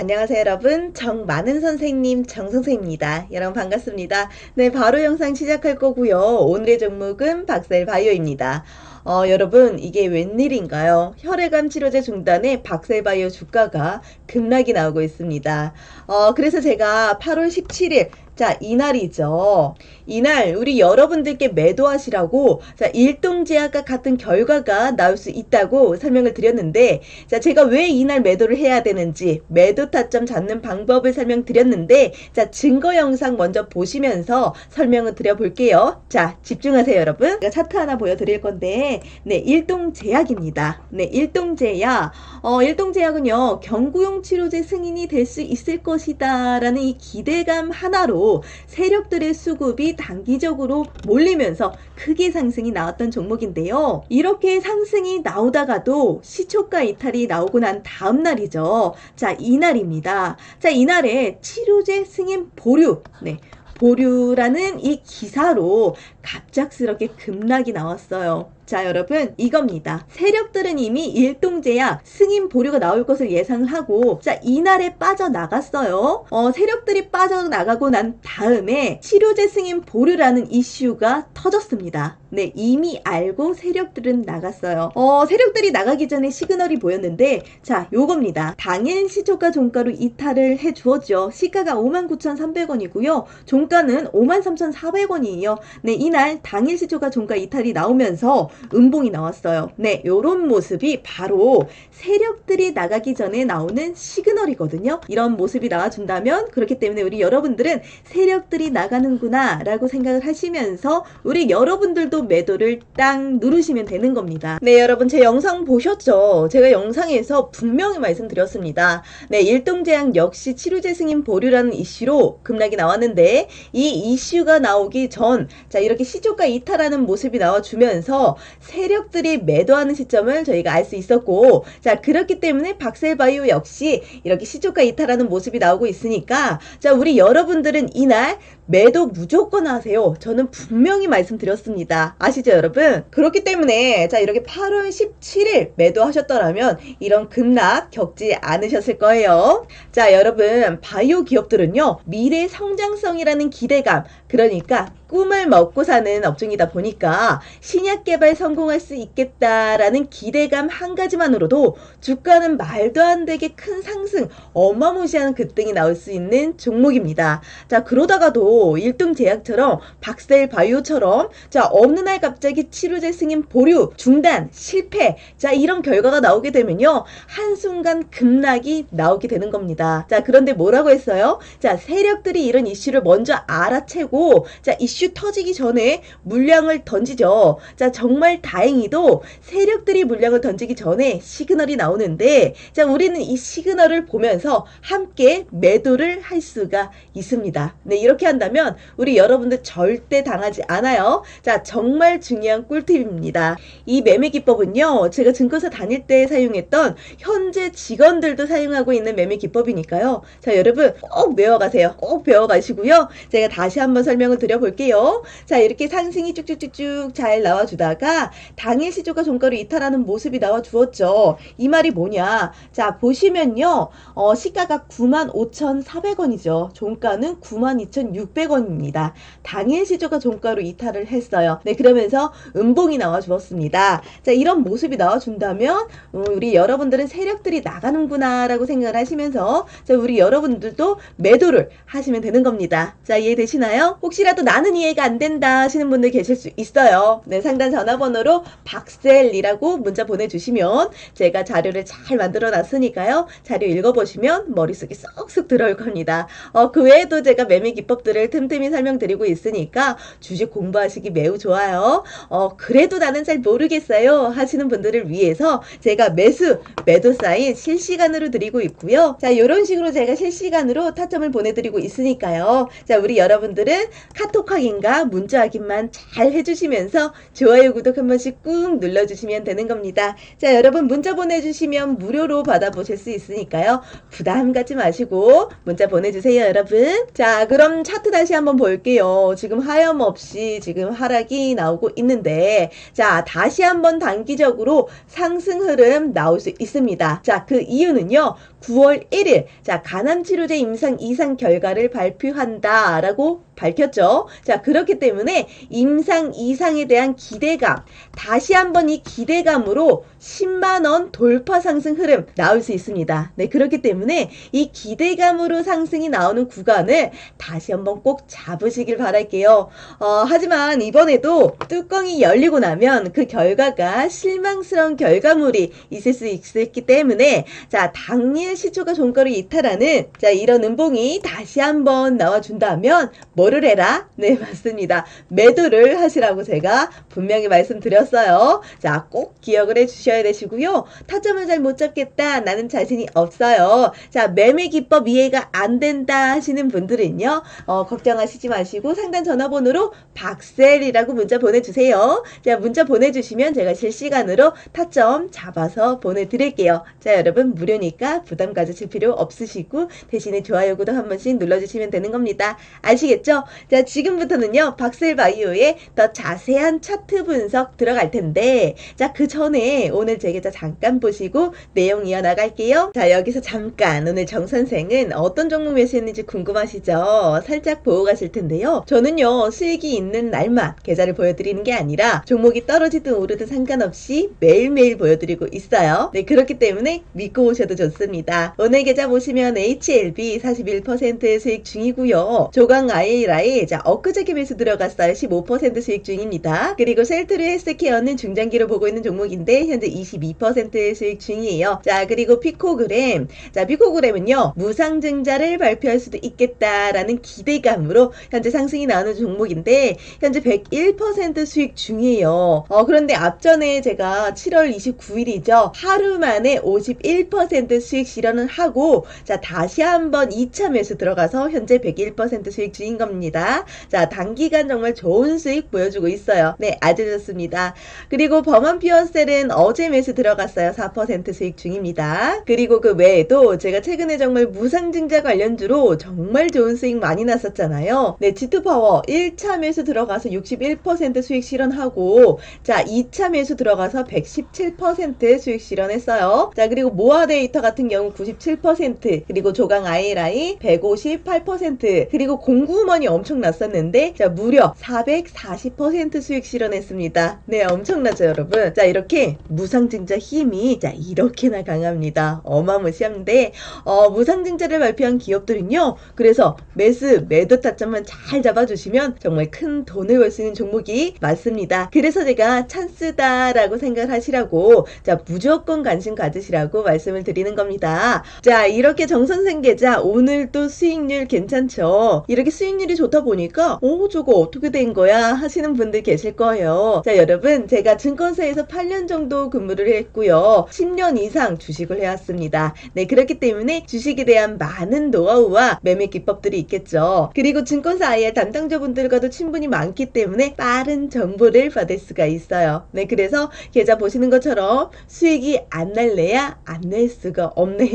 안녕하세요 여러분. 정 많은 선생님 정 선생입니다. 여러분 반갑습니다. 네 바로 영상 시작할 거고요. 오늘의 종목은 박셀 바이오입니다. 어, 여러분 이게 웬일인가요? 혈액암 치료제 중단에 박셀 바이오 주가가 급락이 나오고 있습니다. 어, 그래서 제가 8월 17일 자, 이날이죠. 이날 우리 여러분들께 매도하시라고 자, 일동제약과 같은 결과가 나올 수 있다고 설명을 드렸는데 자, 제가 왜 이날 매도를 해야 되는지 매도 타점 잡는 방법을 설명드렸는데 자, 증거 영상 먼저 보시면서 설명을 드려 볼게요. 자, 집중하세요, 여러분. 제가 차트 하나 보여 드릴 건데 네, 일동제약입니다. 네, 일동제약. 어, 일동제약은요. 경구용 치료제 승인이 될 수 있을 것이다라는 이 기대감 하나로 세력들의 수급이 단기적으로 몰리면서 크게 상승이 나왔던 종목인데요. 이렇게 상승이 나오다가도 시초가 이탈이 나오고 난 다음 날이죠. 자, 이날입니다. 자, 이날에 치료제 승인 보류. 네. 보류라는 이 기사로 갑작스럽게 급락이 나왔어요. 자, 여러분, 이겁니다. 세력들은 이미 일동제약 승인 보류가 나올 것을 예상을 하고, 자, 이날에 빠져나갔어요. 어, 세력들이 빠져나가고 난 다음에 치료제 승인 보류라는 이슈가 터졌습니다. 네, 이미 알고 세력들은 나갔어요. 어, 세력들이 나가기 전에 시그널이 보였는데, 자, 요겁니다. 당일 시초가 종가로 이탈을 해 주었죠. 시가가 59,300원이고요. 종가는 53,400원이에요. 네, 이날 당일 시초가 종가 이탈이 나오면서 음봉이 나왔어요. 네, 요런 모습이 바로 세력들이 나가기 전에 나오는 시그널이거든요. 이런 모습이 나와준다면 그렇기 때문에 우리 여러분들은 세력들이 나가는구나 라고 생각을 하시면서 우리 여러분들도 매도를 딱 누르시면 되는 겁니다. 네, 여러분 제 영상 보셨죠? 제가 영상에서 분명히 말씀드렸습니다. 네, 일동제약 역시 치료제 승인 보류라는 이슈로 급락이 나왔는데 이 이슈가 나오기 전, 자, 이렇게 시초가 이탈하는 모습이 나와주면서 세력들이 매도하는 시점을 저희가 알 수 있었고, 자, 그렇기 때문에 박셀바이오 역시 이렇게 시초가 이탈하는 모습이 나오고 있으니까, 자, 우리 여러분들은 이날 매도 무조건 하세요. 저는 분명히 말씀드렸습니다. 아시죠, 여러분? 그렇기 때문에, 자, 이렇게 8월 17일 매도하셨더라면 이런 급락 겪지 않으셨을 거예요. 자, 여러분, 바이오 기업들은요, 미래 성장성이라는 기대감, 그러니까 꿈을 먹고 사는 업종이다 보니까 신약 개발 성공할 수 있겠다라는 기대감 한 가지만으로도 주가는 말도 안 되게 큰 상승, 어마무시한 급등이 나올 수 있는 종목입니다. 자, 그러다가도 일등 제약처럼 박셀 바이오처럼 자, 어느 날 갑자기 치료제 승인 보류, 중단, 실패, 자, 이런 결과가 나오게 되면요. 한순간 급락이 나오게 되는 겁니다. 자, 그런데 뭐라고 했어요? 자, 세력들이 이런 이슈를 먼저 알아채고, 자, 이슈 터지기 전에 물량을 던지죠. 자, 정말 다행히도 세력들이 물량을 던지기 전에 시그널이 나오는데, 자, 우리는 이 시그널을 보면서 함께 매도를 할 수가 있습니다. 네, 이렇게 한다면 우리 여러분들 절대 당하지 않아요. 자, 정말 중요한 꿀팁입니다. 이 매매 기법은요, 제가 증권사 다닐 때 사용했던 현재 직원들도 사용하고 있는 매매 기법이니까요. 자, 여러분 꼭 외워가세요. 꼭 배워가시고요. 제가 다시 한번 설명을 드려볼게요. 자, 이렇게 상승이 쭉쭉쭉쭉 잘 나와주다가 당일 시조가 종가로 이탈하는 모습이 나와주었죠. 이 말이 뭐냐? 자, 보시면요. 어, 시가가 95,400원이죠. 종가는 92,600원입니다. 당일 시조가 종가로 이탈을 했어요. 네, 그러면서 음봉이 나와주었습니다. 자, 이런 모습이 나와준다면 음, 우리 여러분들은 세력들이 나가는구나라고 생각을 하시면서 자, 우리 여러분들도 매도를 하시면 되는 겁니다. 자, 이해되시나요? 혹시라도 나는 이해가 안 된다 하시는 분들 계실 수 있어요. 네, 상단 전화번호로 박셀이라고 문자 보내주시면 제가 자료를 잘 만들어 놨으니까요. 자료 읽어보시면 머릿속에 쏙쏙 들어올 겁니다. 어, 그 외에도 제가 매매 기법들을 틈틈이 설명드리고 있으니까 주식 공부하시기 매우 좋아요. 어, 그래도 나는 잘 모르겠어요 하시는 분들을 위해서 제가 매수, 매도 사인 실시간으로 드리고 있고요. 자, 이런 식으로 제가 실시간으로 타점을 보내드리고 있으니까요. 자, 우리 여러분들은 카톡 확인과 문자 확인만 잘 해주시면서 좋아요, 구독 한 번씩 꾹 눌러주시면 되는 겁니다. 자, 여러분 문자 보내주시면 무료로 받아보실 수 있으니까요. 부담 갖지 마시고 문자 보내주세요, 여러분. 자, 그럼 차트 다시 한번 볼게요. 지금 하염없이 지금 하락이 나오고 있는데, 자, 다시 한번 단기적으로 상승 흐름 나올 수 있습니다. 자, 그 이유는요. 9월 1일 자 간암 치료제 임상 이상 결과를 발표한다라고 밝혔죠. 자 그렇기 때문에 임상 이상에 대한 기대감 다시 한번 이 기대감으로 10만 원 돌파 상승 흐름 나올 수 있습니다. 네 그렇기 때문에 이 기대감으로 상승이 나오는 구간을 다시 한번 꼭 잡으시길 바랄게요. 어, 하지만 이번에도 뚜껑이 열리고 나면 그 결과가 실망스러운 결과물이 있을 수 있기 때문에 자 당일 시초가 종가를 이탈하는 자 이런 음봉이 다시 한번 나와준다면 뭐를 해라? 네 맞습니다. 매도를 하시라고 제가 분명히 말씀드렸어요. 자 꼭 기억을 해주셔야 되시고요. 타점을 잘 못 잡겠다 나는 자신이 없어요. 자 매매 기법 이해가 안 된다 하시는 분들은요 어, 걱정하시지 마시고 상단 전화번호로 박셀이라고 문자 보내주세요. 자 문자 보내주시면 제가 실시간으로 타점 잡아서 보내드릴게요. 자 여러분 무료니까 부담 가지실 필요 없으시고 대신에 좋아요 구독 한 번씩 눌러주시면 되는 겁니다. 아시겠죠? 자 지금부터는요 박셀바이오의 더 자세한 차트 분석 들어갈 텐데 자 그 전에 오늘 제 계좌 잠깐 보시고 내용 이어나갈게요. 자 여기서 잠깐 오늘 정 선생은 어떤 종목 매수했는지 궁금하시죠? 살짝 보고 가실 텐데요. 저는요 수익이 있는 날만 계좌를 보여드리는 게 아니라 종목이 떨어지든 오르든 상관없이 매일매일 보여드리고 있어요. 네 그렇기 때문에 믿고 오셔도 좋습니다. 오늘 계좌 보시면 HLB 41% 수익 중이고요. 조강 아이라이 자 엊그저께 매수 들어갔어요. 15% 수익 중입니다. 그리고 셀트리 헬스케어는 중장기로 보고 있는 종목인데 현재 22% 수익 중이에요. 자 그리고 피코그램 자 피코그램은요 무상증자를 발표할 수도 있겠다라는 기대감으로 현재 상승이 나오는 종목인데 현재 101% 수익 중이에요. 어 그런데 앞전에 제가 7월 29일이죠 하루 만에 51% 수익 실현을 하고 자 다시 한번 2차 매수 들어가서 현재 101% 수익 중인 겁니다. 자 단기간 정말 좋은 수익 보여주고 있어요. 네 아주 좋습니다. 그리고 범한 피어셀은 어제 매수 들어갔어요. 4% 수익 중입니다. 그리고 그 외에도 제가 최근에 정말 무상증자 관련주로 정말 좋은 수익 많이 났었잖아요. 네, 지투파워 1차 매수 들어가서 61% 수익 실현하고 자 2차 매수 들어가서 117% 수익 실현했어요. 자 그리고 모아 데이터 같은 경우 97% 그리고 조강 아이라이 158% 그리고 공구먼이 엄청 났었는데 자 무려 440% 수익 실현했습니다. 네 엄청나죠 여러분. 자 이렇게 무상증자 힘이 자 이렇게나 강합니다. 어마무시한데 어, 무상증자를 발표한 기업들은요. 그래서 매수 매도 타점만 잘 잡아주시면 정말 큰 돈을 벌 수 있는 종목이 맞습니다. 그래서 제가 찬스다라고 생각을 하시라고 자 무조건 관심 가지시라고 말씀을 드리는 겁니다. 자 이렇게 정선생 계좌 오늘 또 수익률 괜찮죠? 이렇게 수익률이 좋다 보니까 오 저거 어떻게 된 거야 하시는 분들 계실 거예요. 자 여러분 제가 증권사에서 8년 정도 근무를 했고요. 10년 이상 주식을 해왔습니다. 네 그렇기 때문에 주식에 대한 많은 노하우와 매매 기법들이 있겠죠. 그리고 증권사 IR 담당자분들과도 친분이 많기 때문에 빠른 정보를 받을 수가 있어요. 네 그래서 계좌 보시는 것처럼 수익이 안 날래야 안 낼 수가 없네요.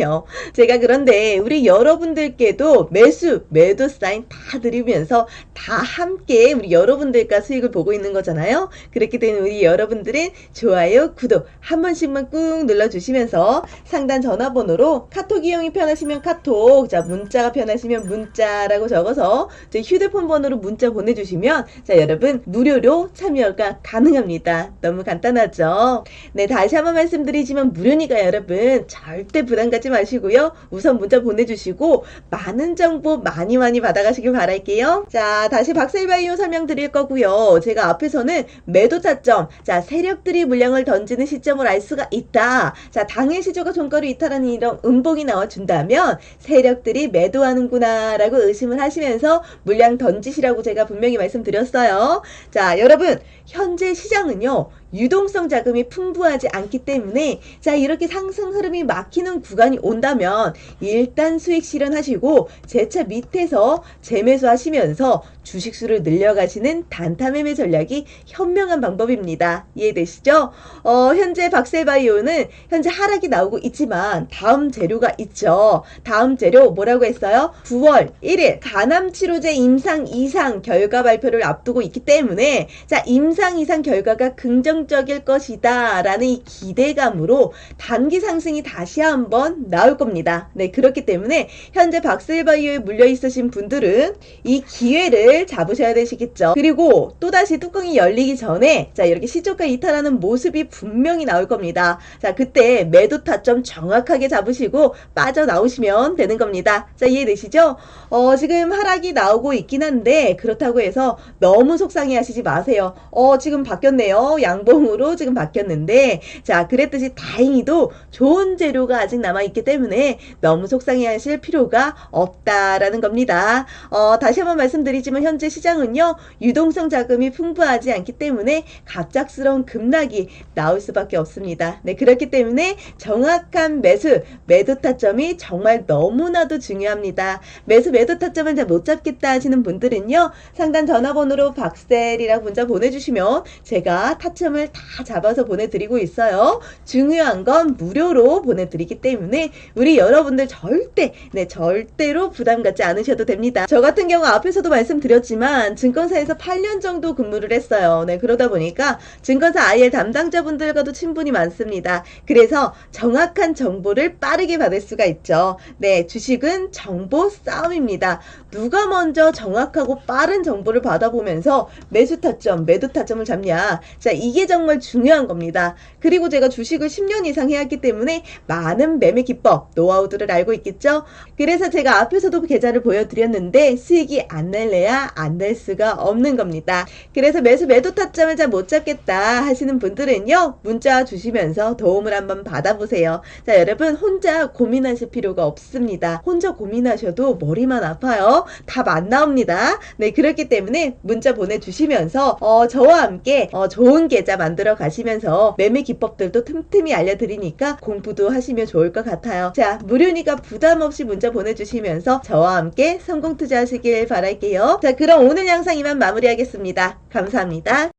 제가 그런데 우리 여러분들께도 매수, 매도 사인 다 드리면서 다 함께 우리 여러분들과 수익을 보고 있는 거잖아요. 그렇기 때문에 우리 여러분들은 좋아요, 구독 한 번씩만 꾹 눌러주시면서 상단 전화번호로 카톡 이용이 편하시면 카톡, 자 문자가 편하시면 문자라고 적어서 제 휴대폰 번호로 문자 보내주시면 자 여러분 무료로 참여가 가능합니다. 너무 간단하죠? 네 다시 한번 말씀드리지만 무료니까 여러분 절대 부담 갖지 마시고요. 우선 문자 보내주시고 많은 정보 많이 많이 받아가시길 바랄게요. 자 다시 박셀바이오 설명드릴 거고요. 제가 앞에서는 매도 타점, 자 세력들이 물량을 던지는 시점을 알 수가 있다. 자 당일 시조가 종가로 이탈하는 이런 음봉이 나와준다면 세력들이 매도하는구나 라고 의심을 하시면서 물량 던지시라고 제가 분명히 말씀드렸어요. 자 여러분 현재 시장은요 유동성 자금이 풍부하지 않기 때문에 자 이렇게 상승 흐름이 막히는 구간이 온다면 일단 수익 실현하시고 제차 밑에서 재매수 하시면서 주식수를 늘려가시는 단타 매매 전략이 현명한 방법입니다. 이해되시죠? 어, 현재 박셀바이오는 현재 하락이 나오고 있지만 다음 재료가 있죠. 다음 재료 뭐라고 했어요? 9월 1일 간암 치료제 임상 이상 결과 발표를 앞두고 있기 때문에 자 임상 이상 결과가 긍정 긍정적일 것이다 라는 이 기대감으로 단기 상승이 다시 한번 나올 겁니다. 네, 그렇기 때문에 현재 박셀바이오에 물려 있으신 분들은 이 기회를 잡으셔야 되시겠죠. 그리고 또다시 뚜껑이 열리기 전에 자, 이렇게 시초가 이탈하는 모습이 분명히 나올 겁니다. 자, 그때 매도 타점 정확하게 잡으시고 빠져나오시면 되는 겁니다. 자, 이해되시죠? 어, 지금 하락이 나오고 있긴 한데 그렇다고 해서 너무 속상해 하시지 마세요. 어, 지금 바뀌었네요. 양봉으로 지금 바뀌었는데 자, 그랬듯이 다행히도 좋은 재료가 아직 남아있기 때문에 너무 속상해 하실 필요가 없다라는 겁니다. 어, 다시 한번 말씀드리지만 현재 시장은요, 유동성 자금이 풍부하지 않기 때문에 갑작스러운 급락이 나올 수밖에 없습니다. 네, 그렇기 때문에 정확한 매수, 매도 타점이 정말 너무나도 중요합니다. 매수, 매도 타점을 잘 못 잡겠다 하시는 분들은요, 상단 전화번호로 박셀이라고 문자 보내주시면 제가 타점을 다 잡아서 보내드리고 있어요. 중요한 건 무료로 보내드리기 때문에 우리 여러분들 절대, 네, 절대로 부담 갖지 않으셔도 됩니다. 저 같은 경우 앞에서도 말씀드렸지만 증권사에서 8년 정도 근무를 했어요. 네, 그러다 보니까 증권사 IR 담당자분들과도 친분이 많습니다. 그래서 정확한 정보를 빠르게 받을 수가 있죠. 네, 주식은 정보 싸움입니다. 누가 먼저 정확하고 빠른 정보를 받아보면서 매수 타점, 매도 타점 을 잡냐. 자, 이게 정말 중요한 겁니다. 그리고 제가 주식을 10년 이상 해왔기 때문에 많은 매매 기법, 노하우들을 알고 있겠죠? 그래서 제가 앞에서도 계좌를 보여드렸는데 수익이 안 낼래야 안낼 수가 없는 겁니다. 그래서 매수 매도 타점을 잘 못 잡겠다 하시는 분들은요, 문자 주시면서 도움을 한번 받아보세요. 자, 여러분, 혼자 고민하실 필요가 없습니다. 혼자 고민하셔도 머리만 아파요. 답 안 나옵니다. 네, 그렇기 때문에 문자 보내주시면서, 어, 저와 함께, 어, 좋은 계좌 만들어 가시면서 매매 기법들도 틈틈이 알려드리니까 공부도 하시면 좋을 것 같아요. 자, 무료니까 부담 없이 문자 보내주시면서 저와 함께 성공 투자하시길 바랄게요. 자, 그럼 오늘 영상 이만 마무리하겠습니다. 감사합니다.